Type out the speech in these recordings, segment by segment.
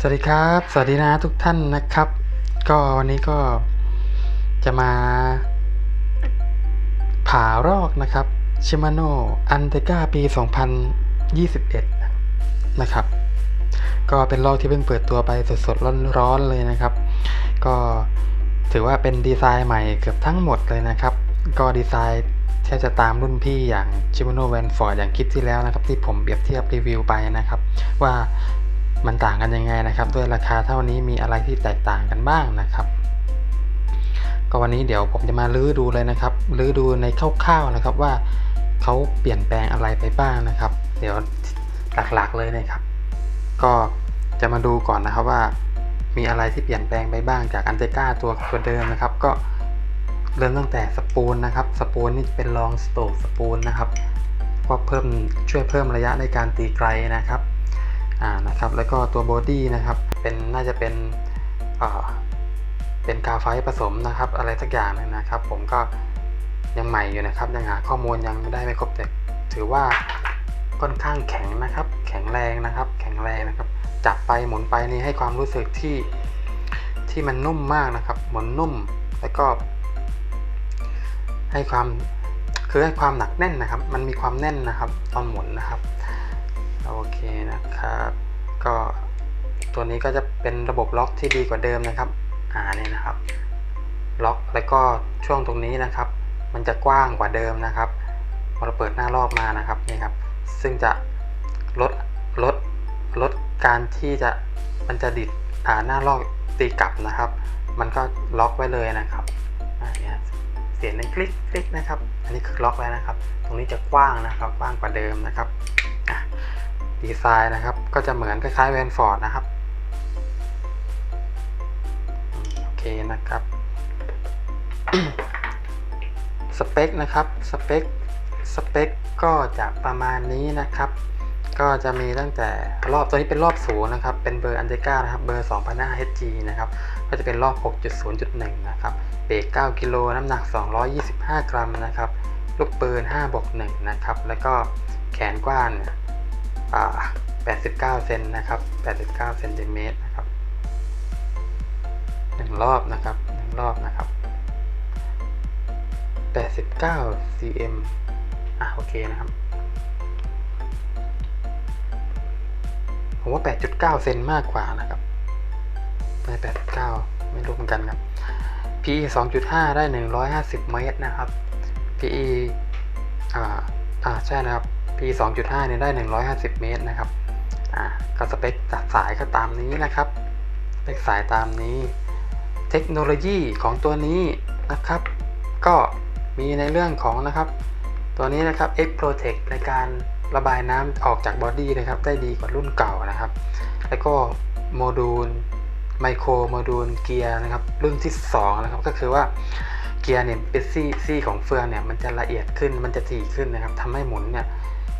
สวัสดีครับ สวัสดีนะทุกท่านนะครับ ก็วันนี้ก็จะมา ผ่ารอกนะครับชิมาโนอันเตกาปี 2021 นะครับ ก็เป็นลอกที่เพิ่งเปิดตัวไปสดๆร้อนๆเลยนะครับ ก็ถือว่าเป็นดีไซน์ใหม่เกือบทั้งหมดเลยนะครับ ก็ดีไซน์แทบจะตามรุ่นพี่อย่าง Shimano v a n f o r d อย่างคลิปที่แล้วนะครับ ที่ผมเปรียบเทียบรีวิวไปนะครับ ว่า มันต่างกันยังไงนะครับ ด้วยราคาเท่านี้มีอะไรที่แตกต่างกันบ้างนะครับ ก็วันนี้เดี๋ยวผมจะมาลื้อดูเลยนะครับลื้อดูในคร่าวๆนะครับว่าเขาเปลี่ยนแปลงอะไรไปบ้างนะครับ เดี๋ยวหลักๆเลยนะครับ ก็จะมาดูก่อนนะครับว่ามีอะไรที่เปลี่ยนแปลงไปบ้างจากอันเตก้าตัวตัวเดิมนะครับ ก็เริ่มตั้งแต่สปูลนะครับ สปูลนี่เป็นลองสโตกสปูลนะครับก็เพิ่มช่วยเพิ่มระยะในการตีไกลนะครับ อ่านะครับแล้วก็ตัวบอดี้นะครับเป็นน่าจะเป็นเป็นกาไฟผสมนะครับ อะไรสักอย่างหนึงนะครับ ผมก็ยังใหม่อยู่นะครับยังหาข้อมูลยังไม่ได้ไม่ครบแต่ถือว่าค่อนข้างแข็งนะครับ แข็งแรงนะครับ แข็งแรงนะครับ จับไปหมุนไปนี่ให้ความรู้สึกที่ที่มันนุ่มมากนะครับ หมุนนุ่มแล้วก็ ให้ความคือให้ความหนักแน่นนะครับ มันมีความแน่นนะครับ ตอนหมุนนะครับ โอเคนะครับ ก็ตัวนี้ก็จะเป็นระบบล็อกที่ดีกว่าเดิมนะครับ อ่าเนี่ยนะครับ ล็อกแล้วก็ช่วงตรงนี้นะครับ มันจะกว้างกว่าเดิมนะครับพอเราเปิดหน้ารอบมานะครับนี่ครับ ซึ่งจะลดลดลดการที่จะมันจะดิดอ่าหน้ารอบตีกลับนะครับ มันก็ล็อกไว้เลยนะครับอ่าเนี่ยเสียงในคลิกคลิกนะครับ อันนี้คือล็อกแล้วนะครับ ตรงนี้จะกว้างนะครับกว้างกว่าเดิมนะครับอะ ดีไซน์นะครับ ก็จะเหมือนคล้ายๆแวนฟอร์ดนะครับโอเคนะครับ สเปคนะครับสเปคสเปคก็จะประมาณนี้นะครับ ก็จะมีตั้งแต่รอบตัวนี้เป็นรอบศูนย์นะครับ เป็นเบอร์อันเดก้านะครับ เบอร์2 0 0 HG นะครับ ก็จะเป็นรอบ 6.0.1 นะครับ เบรก 9 กิโล น้ำหนัก 225 กรัมนะครับ ลูกปืน5บวก1นะครับ แล้วก็แขนกว้างเนี่ย 89 เซนนะครับ 89 เซนติเมตรนะครับหนึ่งรอบนะครับหนึ่งรอบนะครับ 89 cm อะโอเคนะครับผมว่า 8.9 เซนมากกว่านะครับไม่89 ไม่รู้เหมือนกันครับ PE 2.5 ได้ 150 เมตรนะครับ PE อ่าอ่าใช่นะครับ P 2.5เนี่ยได้ 150 เมตรนะครับอ่าก็สเปคจากสายก็ตามนี้นะครับสเปคสายตามนี้ เทคโนโลยีของตัวนี้นะครับ ก็มีในเรื่องของนะครับ ตัวนี้นะครับ X Protect ในการระบายน้ำออกจากบอดี้นะครับ ได้ดีกว่ารุ่นเก่านะครับ แล้วก็โมดูลไมโครโมดูลเกียร์นะครับ รุ่นที่ 2 นะครับ ก็คือว่าเกียร์เนี่ยเป็นซี่ซี่ของเฟืองเนี่ยมันจะละเอียดขึ้นมันจะถี่ขึ้นนะครับทำให้หมุนเนี่ย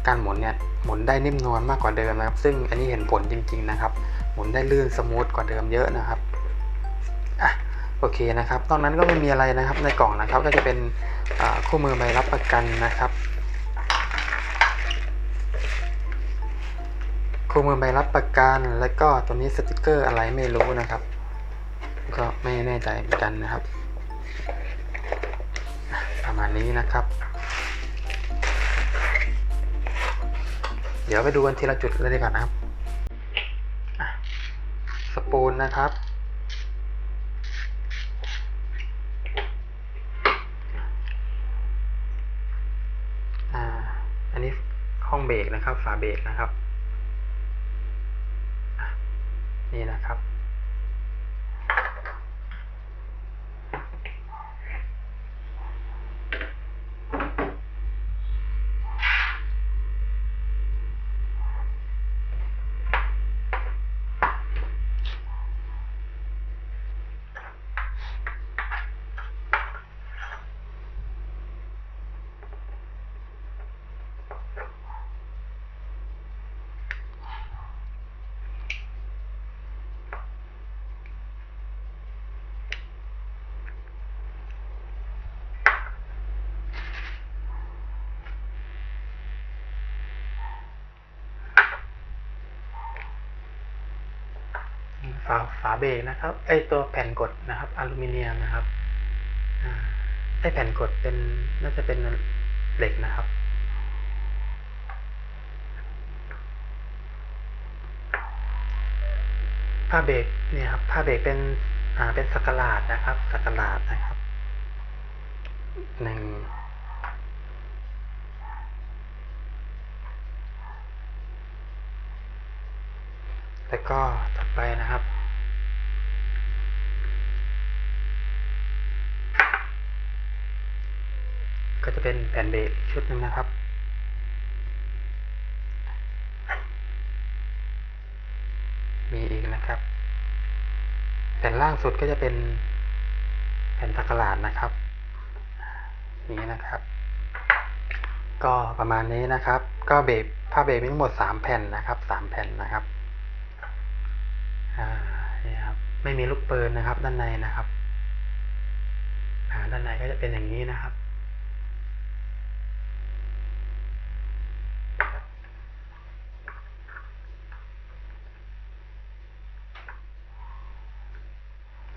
การหมุนเนี่ยหมุนได้นิ่มนวลมากกว่าเดิมนะครับ ซึ่งอันนี้เห็นผลจริง ๆนะครับ หมุนได้ลื่นสมูทกว่าเดิมเยอะนะครับอะโอเคนะครับนอกนั้นก็ไม่มีอะไรนะครับในกล่องนะครับก็จะเป็นคู่มือใบรับประกันนะครับคู่มือใบรับประกันแล้วก็ตัวนี้สติกเกอร์อะไรไม่รู้นะครับ ก็ไม่แน่ใจเหมือนกันนะครับ ประมาณนี้นะครับ เดี๋ยวไปดูกันทีละจุดเลยดีกว่านะครับสปูลนะครับ อันนี้ห้องเบรกนะครับ ฝาเบรกนะครับ นี่นะครับ ฝาฝาเบรกนะครับ ไอตัวแผ่นกดนะครับอลูมิเนียมนะครับไอแผ่นกดเป็นน่าจะเป็นเหล็กนะครับผ้าเบรกเนี่ยครับผ้าเบรกเป็นอ่าเป็นสกลาดนะครับสกกลาดนะครับหนึ่งแล้วก็ถัดไปนะครับ ก็จะเป็นแผ่นเบรกชุดหนึ่งนะครับ มีอีกนะครับ แผ่นล่างสุดก็จะเป็นแผ่นตะกลาดนะครับ นี้นะครับ ก็ประมาณนี้นะครับ ก็เบรกผ้าเบรกมีทั้งหมดสามแผ่นนะครับสามแผ่นนะครับอ่านี่ครับ ไม่มีลูกปืนนะครับ ด้านในนะครับอ่าด้านในก็จะเป็นอย่างนี้นะครับ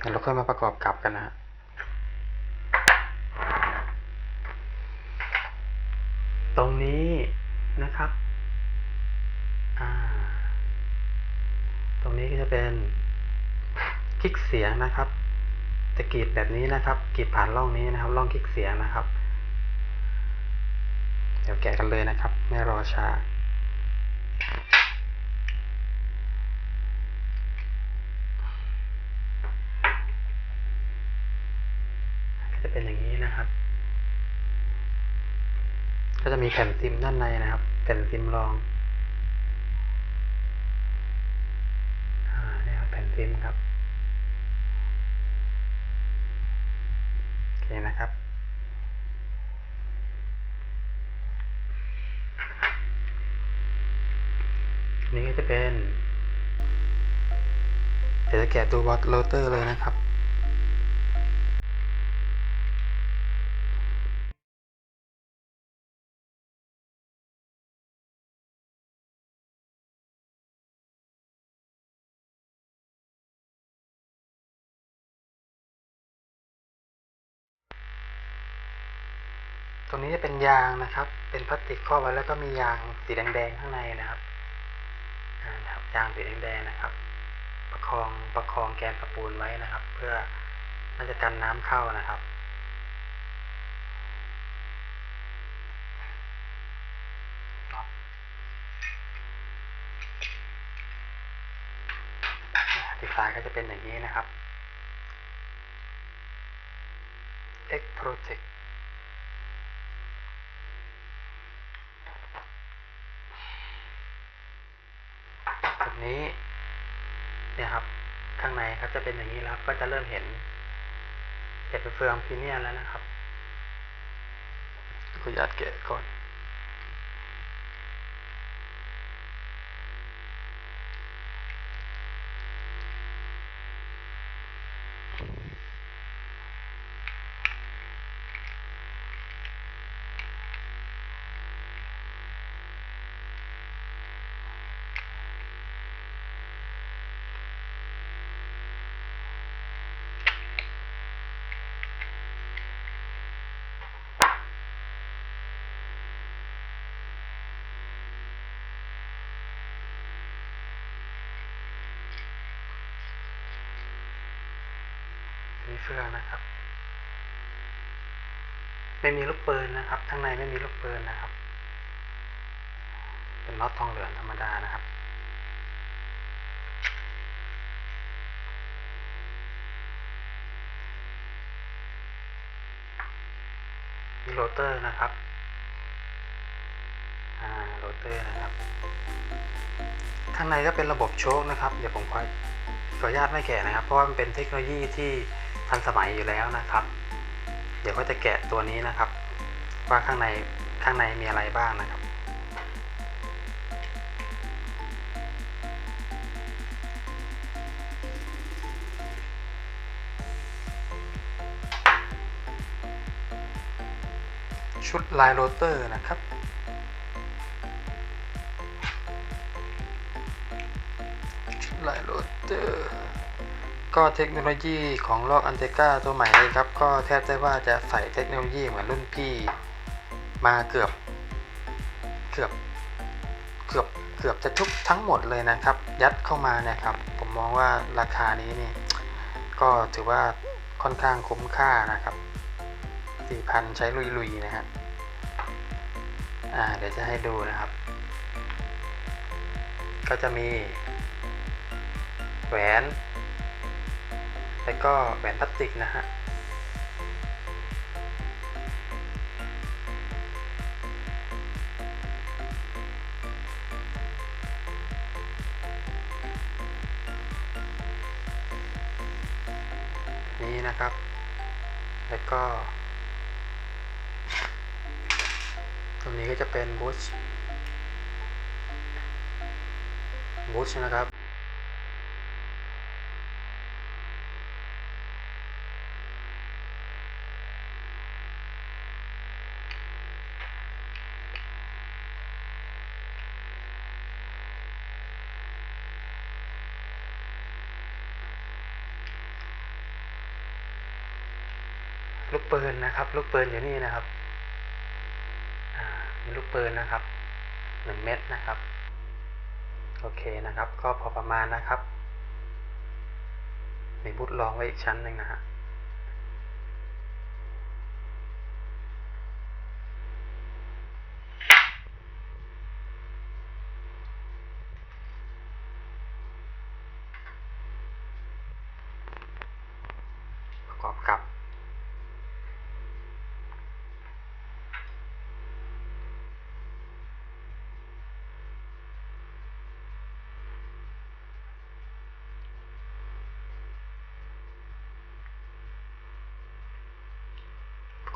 เดี๋ยวเราค่อยมาประกอบกลับกันนะฮะตรงนี้นะครับ ตรงนี้ก็จะเป็นคลิกเสียงนะครับ จะกรีดแบบนี้นะครับกรีดผ่านร่องนี้นะครับร่องคลิกเสียงนะครับ เดี๋ยวแกะกันเลยนะครับ ไม่รอช้า ก็จะมีแผ่นซิมด้านในนะครับแผ่นซิมรองอ่านี่ครับแผ่นซิมครับโอเคนะครับ นี่ก็จะเป็นเดี๋ยวจะแกะตัววัตโรเตอร์เลยนะครับ ตรงนี้จะเป็นยางนะครับ เป็นพลาสติกครอบไว้แล้วก็มียางสีแดงๆข้างในนะครับนะครับยางสีแดงๆนะครับ ประคองประคองแกนสปูลไว้นะครับ เพื่อน่าจะกันน้ำเข้านะครับดีไซน์ก็จะเป็นอย่างนี้นะครับ X Project นี้ เนี่ยครับ ข้างในครับจะเป็นอย่างนี้แล้วก็จะเริ่มเห็นเห็นเป็นเฟืองพีเนียแล้วนะครับขออนุญาตแกะก่อน มีเฟืองนะครับ ไม่มีลูกปืนนะครับ ข้างในไม่มีลูกปืนนะครับ เป็นน็อตทองเหลืองธรรมดานะครับมีโรเตอร์นะครับ อ่า โรเตอร์นะครับ ข้างในก็เป็นระบบโชคนะครับ เดี๋ยวผมขอขออนุญาตไม่แกะนะครับ เพราะว่ามันเป็นเทคโนโลยีที่ ทันสมัยอยู่แล้วนะครับ เดี๋ยวก็จะแกะตัวนี้นะครับ ว่าข้างในข้างในมีอะไรบ้างนะครับ ชุดลายโรเตอร์นะครับ ก็เทคโนโลยีของลอกอันเทกาตัวใหม่นี้ครับ ก็แทบจะว่าจะใส่เทคโนโลยีเหมือนรุ่นพี่มาเกือบ เกือบ เกือบ เกือบจะทุกทั้งหมดเลยนะครับ ยัดเข้ามาเนี่ยครับ ผมมองว่าราคานี้นี่ ก็ถือว่าค่อนข้างคุ้มค่านะครับ 4,000 ใช้ลุยๆนะฮะอ่า เดี๋ยวจะให้ดูนะครับ ก็จะมี แหวน แล้วก็แหวนพลาสติกนะฮะนี้นะครับ แล้วก็ ตรงนี้ก็จะเป็นบูชบูชนะครับ ลูกปืนนะครับ ลูกปืนอยู่นี่นะครับอ่ามีลูกปืนนะครับหนึ่งเม็ดนะครับ โอเคนะครับ ก็พอประมาณนะครับ มีบุตรรองไว้อีกชั้นหนึ่งนะฮะ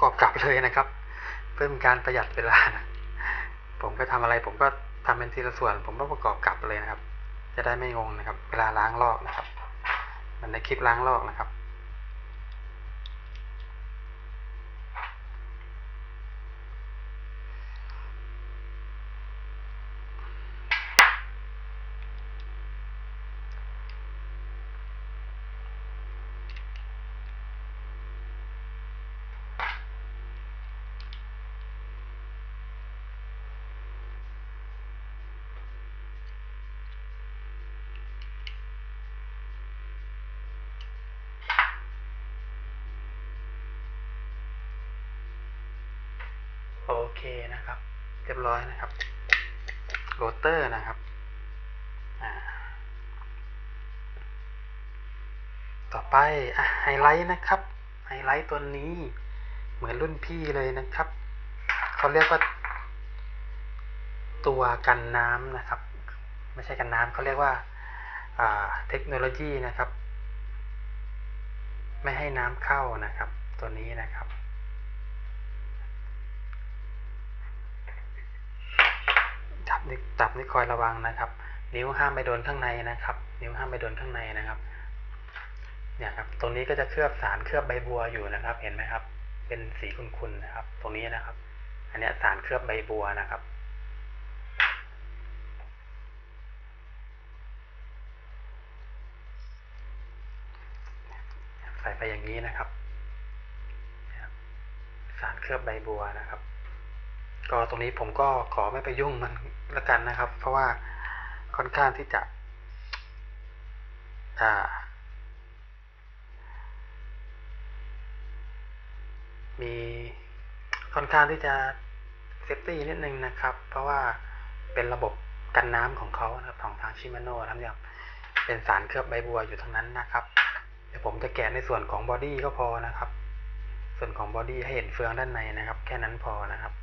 อบกับเลยนะครับ เพื่อเป็นการประหยัดเวลานะผมก็ทำอะไร ผมก็ทำเป็นทีละส่วน ผมก็ประกอบกลับเลยนะครับ จะได้ไม่งงนะครับ เวลาล้างลอกนะครับ มันในคลิปล้างลอกนะครับ โอเคนะครับ เรียบร้อยนะครับโรเตอร์นะครับ ต่อไปอไฮไลท์นะครับ ไฮไลท์ตัวนี้เหมือนรุ่นพี่เลยนะครับ เขาเรียกว่า ตัวกันน้ำนะครับ ไม่ใช่กันน้ำเขาเรียกว่าเทคโนโลยีนะครับ ไม่ให้น้ำเข้านะครับ ตัวนี้นะครับ จับนี่คอยระวังนะครับ นิ้วห้ามไปโดนข้างในนะครับ นิ้วห้ามไปโดนข้างในนะครับเนี่ยครับตรงนี้ก็จะเคลือบสารเคลือบใบบัวอยู่นะครับ เห็นไหมครับ เป็นสีขุ่นๆนะครับ ตรงนี้นะครับ อันนี้สารเคลือบใบบัวนะครับใส่ไปอย่างนี้นะครับ สารเคลือบใบบัวนะครับ ก็ตรงนี้ผมก็ขอไม่ไปยุ่งมันละกันนะครับ เพราะว่าค่อนข้างที่จะอ่ามีค่อนข้างที่จะเซฟตี้นิดนึงนะครับ เพราะว่าเป็นระบบกันน้ำของเขานะครับของทางชิมาโน่นะครับเป็นสารเคลือบใบบัวอยู่ทั้งนั้นนะครับ เดี๋ยวผมจะแกะในส่วนของบอดี้ก็พอนะครับ ส่วนของบอดี้ให้เห็นเฟืองด้านในนะครับ แค่นั้นพอนะครับ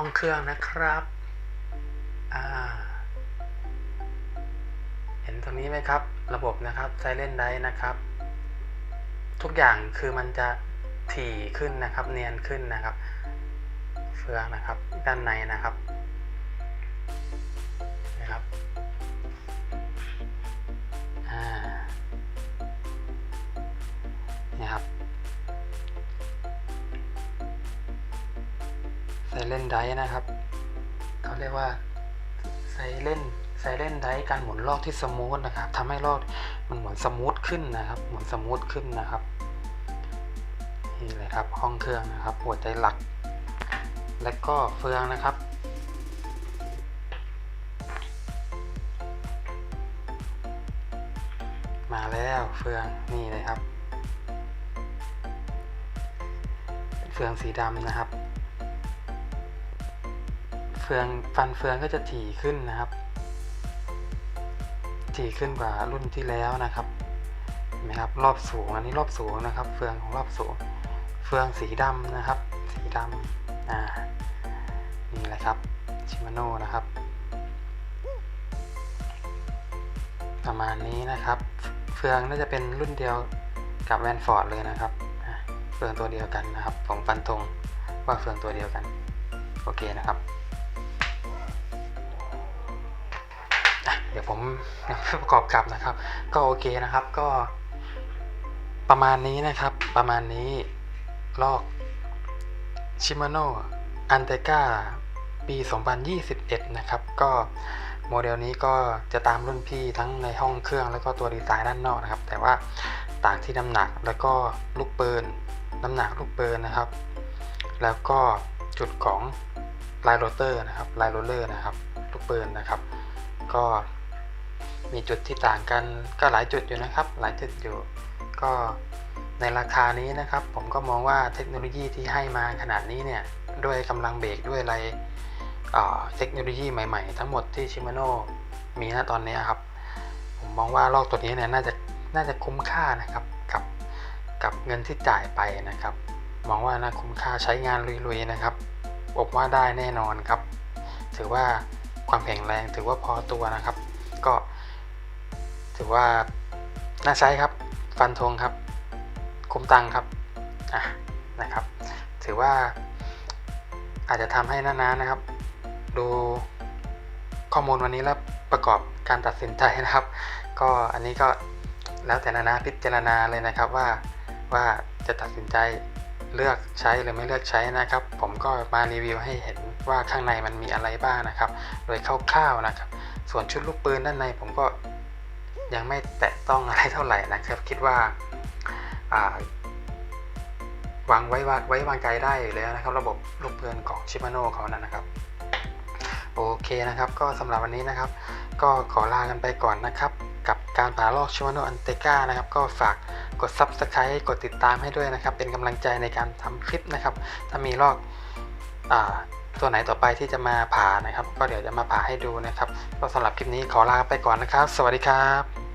ห้องเครื่องนะครับ เห็นตรงนี้ไหมครับ ระบบนะครับไซเลนไดนะครับ ทุกอย่างคือมันจะถี่ขึ้นนะครับ เนียนขึ้นนะครับ เฟืองนะครับ ด้านในนะครับ เล่นไดนะครับเขาเรียกว่าไซเล่นไซเล่นไดการหมุนลอกที่สมูทนะครับทำให้ลอกมันหมุนสมูทขึ้นนะครับ หมุนสมูทขึ้นนะครับนี่เลยครับห้องเครื่องนะครับหัวใจหลัก และก็เฟืองนะครับมาแล้วเฟืองนี่เลยครับ เฟืองสีดำนะครับ เฟืองฟันเฟืองก็จะถี่ขึ้นนะครับ ถี่ขึ้นกว่ารุ่นที่แล้วนะครับเห็นไหมครับรอบสูงอันนี้รอบสูงนะครับ เฟืองของรอบสูง เฟืองสีดำนะครับ สีดำอ่านี่แหละครับชิมาโน่นะครับ ประมาณนี้นะครับ เฟืองน่าจะเป็นรุ่นเดียวกับแวนฟอร์ดเลยนะครับเฟืองตัวเดียวกันนะครับ ผมฟันธงว่าเฟืองตัวเดียวกัน โอเคนะครับ ผมประกอบกลับนะครับ ก็โอเคนะครับก็ประมาณนี้นะครับ ประมาณนี้ลอกชิมานโนอันเตกาปี 2021 นะครับ ก็โมเดลนี้ก็จะตามรุ่นพี่ทั้งในห้องเครื่องแล้วก็ตัวดีไซน์ด้านนอกนะครับ แต่ว่าต่างที่น้ำหนักแล้วก็ลูกปืนน้ำหนักลูกปืนนะครับ แล้วก็จุดของลายโรเตอร์นะครับลายโรเลอร์นะครับลูกปืนนะครับ ก็ มีจุดที่ต่างกันก็หลายจุดอยู่นะครับ หลายจุดอยู่ก็ในราคานี้นะครับ ผมก็มองว่าเทคโนโลยีที่ให้มาขนาดนี้เนี่ยด้วยกำลังเบรกด้วยอะไรเทคโนโลยีใหม่ๆ ทั้งหมดที่ชิมาโน่มีณตอนนี้ครับ ผมมองว่าลอกตัวนี้เนี่ยน่าจะน่าจะคุ้มค่านะครับกับกับเงินที่จ่ายไปนะครับ มองว่าน่าคุ้มค่าใช้งานลุยๆนะครับผมว่าได้แน่นอนครับ ถือว่าความแข็งแรงถือว่าพอตัวนะครับ ก็ ถือว่าน่าใช้ครับ ฟันธงครับ คุ้มตังครับอะนะครับ ถือว่าอาจจะทำให้น้าๆนะครับ ดูข้อมูลวันนี้แล้วประกอบการตัดสินใจนะครับ ก็อันนี้ก็แล้วแต่นานาพิจารณาเลยนะครับว่าว่าจะตัดสินใจเลือกใช้หรือไม่เลือกใช้นะครับ ผมก็มารีวิวให้เห็นว่าข้างในมันมีอะไรบ้างนะครับ โดยคร่าวๆนะครับ ส่วนชุดลูกปืนด้านในผมก็ ยังไม่แตะต้องอะไรเท่าไหร่นะครับ คิดว่าวางไว้วางไว้วางใจได้อยู่แล้วนะครับ ระบบลูกปืนของชิมาโน่เขานั้นนะครับ โอเคนะครับ ก็สำหรับวันนี้นะครับ ก็ขอลากันไปก่อนนะครับ กับการผ่าลอกชิมาโน่อันเตกานะครับ ก็ฝากกด Subscribe กดติดตามให้ด้วยนะครับ เป็นกำลังใจในการทำคลิปนะครับ ถ้ามีลอกอ่า ตัวไหนต่อไปที่จะมาผ่านะครับ ก็เดี๋ยวจะมาผ่าให้ดูนะครับก็สำหรับคลิปนี้ขอลาไปก่อนนะครับ สวัสดีครับ